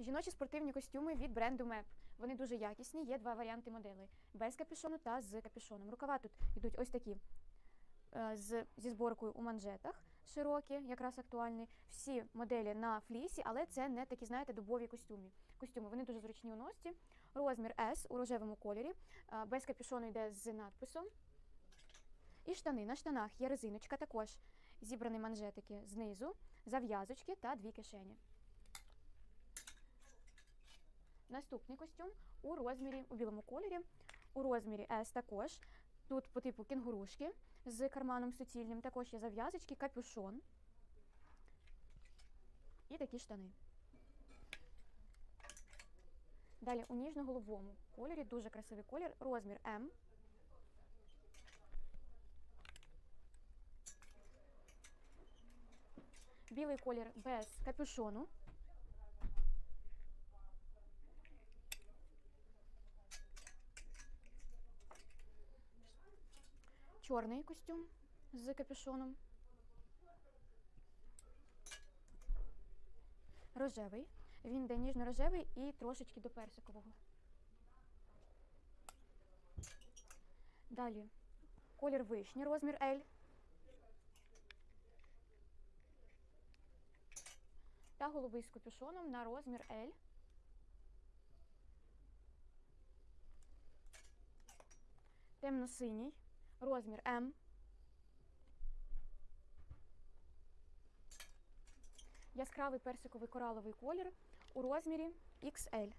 Жіночі спортивні костюми від бренду МЕП. Вони дуже якісні, є два варіанти моделей: без капюшону та з капюшоном. Рукава тут йдуть ось такі е, з, зі зборкою у манжетах широкі, якраз актуальні. Всі моделі на флісі, але це не такі, знаєте, дубові костюми. Костюми вони дуже зручні у носці. Розмір S у рожевому кольорі. е, Без капюшону йде з надписом. І штани. На штанах є резиночка також. Зібрані манжетики знизу, зав'язочки та дві кишені. Наступний костюм у розмірі у білому кольорі, у розмірі S також. Тут по типу кінгурушки з карманом суцільним, також є зав'язочки, капюшон і такі штани. Далі у ніжно-голубому кольорі, дуже красивий колір, розмір М. Білий колір без капюшону. Чорний костюм з капюшоном. Рожевий. Він йде ніжно-рожевий і трошечки до персикового. Далі колір вишні, розмір L. Та голубий з капюшоном на розмір L. Темно-синій, розмір М. Яскравий персиковий кораловий колір у розмірі XL.